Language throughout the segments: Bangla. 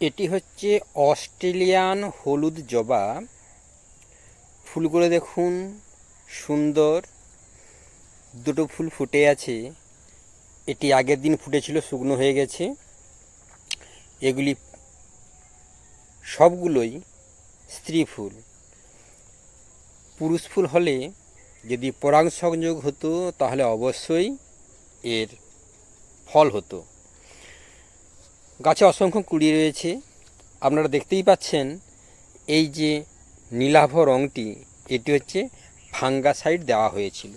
এটি হচ্ছে অস্ট্রেলিয়ান হলুদ জবা। ফুলগুলো দেখুন, সুন্দর। দুটো ফুল ফুটে আছে। এটি আগের দিন ফুটেছিল, শুকনো হয়ে গেছে। এগুলি সবগুলোই স্ত্রী ফুল। পুরুষ ফুল হলে যদি পরাগ সংযোগ হতো, তাহলে অবশ্যই এর ফল হতো। গাছে অসংখ্য কুড়ি রয়েছে। আপনারা দেখতেই পাচ্ছেন এই যে নীলাভ রঙটি, এটি হচ্ছে ফাঙ্গাসাইড দেওয়া হয়েছিল।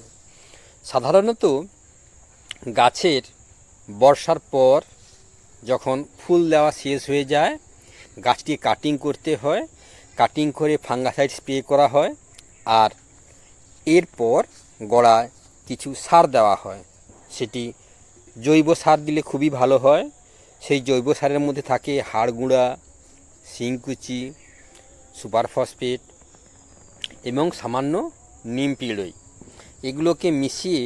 সাধারণত গাছের বর্ষার পর যখন ফুল দেওয়া শেষ হয়ে যায় গাছটি কাটিং করতে হয়। কাটিং করে ফাঙ্গাসাইড স্প্রে করা হয় আর এরপর গোড়ায় কিছু সার দেওয়া হয়। সেটি জৈব সার দিলে খুবই ভালো হয়। সেই জৈব সারের মধ্যে থাকে হাড় গুঁড়া শিংকুচি সুপার ফসফেট এবং সামান্য নিম পিড়ই। এগুলোকে মিশিয়ে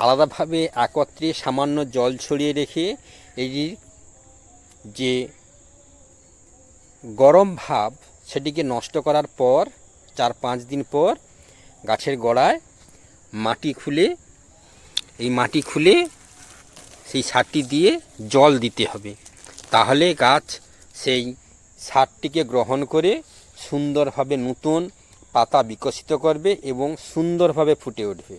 আলাদাভাবে একত্রে সামান্য জল ছড়িয়ে রেখে এটির যে গরম ভাব সেটিকে নষ্ট করার পর চার পাঁচ দিন পর গাছের গোড়ায় মাটি খুলে, এই মাটি খুলে সেই সারটি দিয়ে জল দিতে হবে। তাহলে গাছ সেই সারটিকে গ্রহণ করে সুন্দরভাবে নতুন পাতা বিকশিত করবে এবং সুন্দরভাবে ফুটে উঠবে।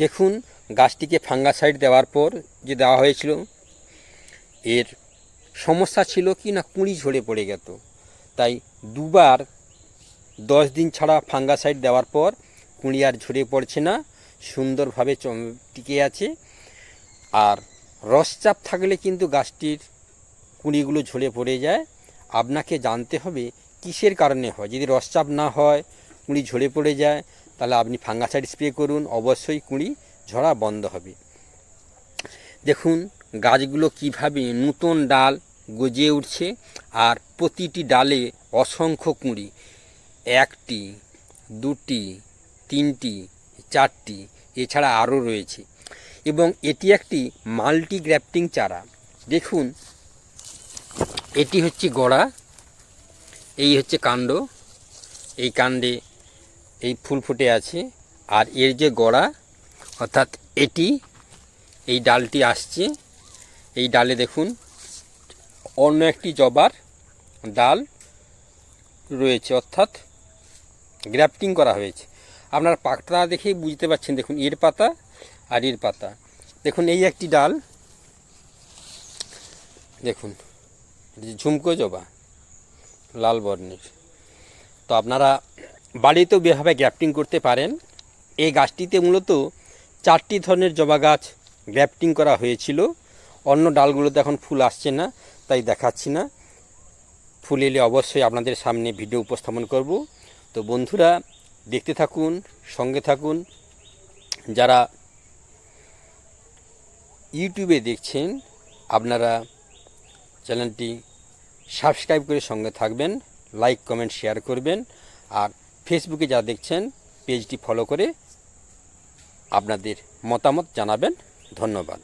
দেখুন, গাছটিকে ফাঙ্গাসাইড দেওয়ার পর যে দেওয়া হয়েছিল, এর সমস্যা ছিল কি না, কুঁড়ি ঝরে পড়ে গেত। তাই দুবার দশ দিন ছাড়া ফাঙ্গাসাইড দেওয়ার পর কুঁড়ি আর ঝরে পড়ছে না, সুন্দরভাবে টিকে আছে। আর রসচাপ থাকলে কিন্তু গাছটির কুঁড়িগুলো ঝরে পড়ে যায়। আপনাকে জানতে হবে কিসের কারণে হয়। যদি রসচাপ না হয়, কুঁড়ি ঝরে পড়ে যায়, তাহলে আপনি ফাঙ্গাসাইড স্প্রে করুন। অবশ্যই কুঁড়ি ঝরা বন্ধ হবে। দেখুন, গাছগুলো কীভাবে নতুন ডাল গজিয়ে উঠছে আর প্রতিটি ডালে অসংখ্য কুঁড়ি। একটি, দুটি, তিনটি, চারটি, এছাড়া আরও রয়েছে। এবং এটি একটি মাল্টি গ্রাফটিং চারা। দেখুন, এটি হচ্ছে গড়া, এই হচ্ছে কাণ্ড, এই কাণ্ডে এই ফুল ফুটে আছে, আর এর যে গড়া, অর্থাৎ এটি, এই ডালটি আসছে, এই ডালে দেখুন, অন্য একটি জবার ডাল রয়েছে, অর্থাৎ গ্রাফটিং করা হয়েছে। আপনার পাকটা দেখেই বুঝতে পারছেন, দেখুন, এর পাতা আর এর পাতা। দেখুন, এই একটি ডাল। দেখুন ঝুমকো জবা, লাল বর্ণের। তো আপনারা বাড়িতেও বেভাবে গ্রাফটিং করতে পারেন। এই গাছটিতে মূলত চারটি ধরনের জবা গাছ গ্রাফটিং করা হয়েছিল। অন্য ডালগুলোতে এখন ফুল আসছে না, তাই দেখাচ্ছি না। ফুল এলে অবশ্যই আপনাদের সামনে ভিডিও উপস্থাপন করব। তো বন্ধুরা, দেখতে থাকুন, সঙ্গে থাকুন। যারা ইউটিউবে দেখছেন, আপনারা চ্যানেলটি সাবস্ক্রাইব করে সঙ্গে থাকবেন, লাইক, কমেন্ট, শেয়ার করবেন, আর ফেসবুকে যা দেখছেন, পেজটি ফলো করে আপনাদের মতামত জানাবেন। ধন্যবাদ।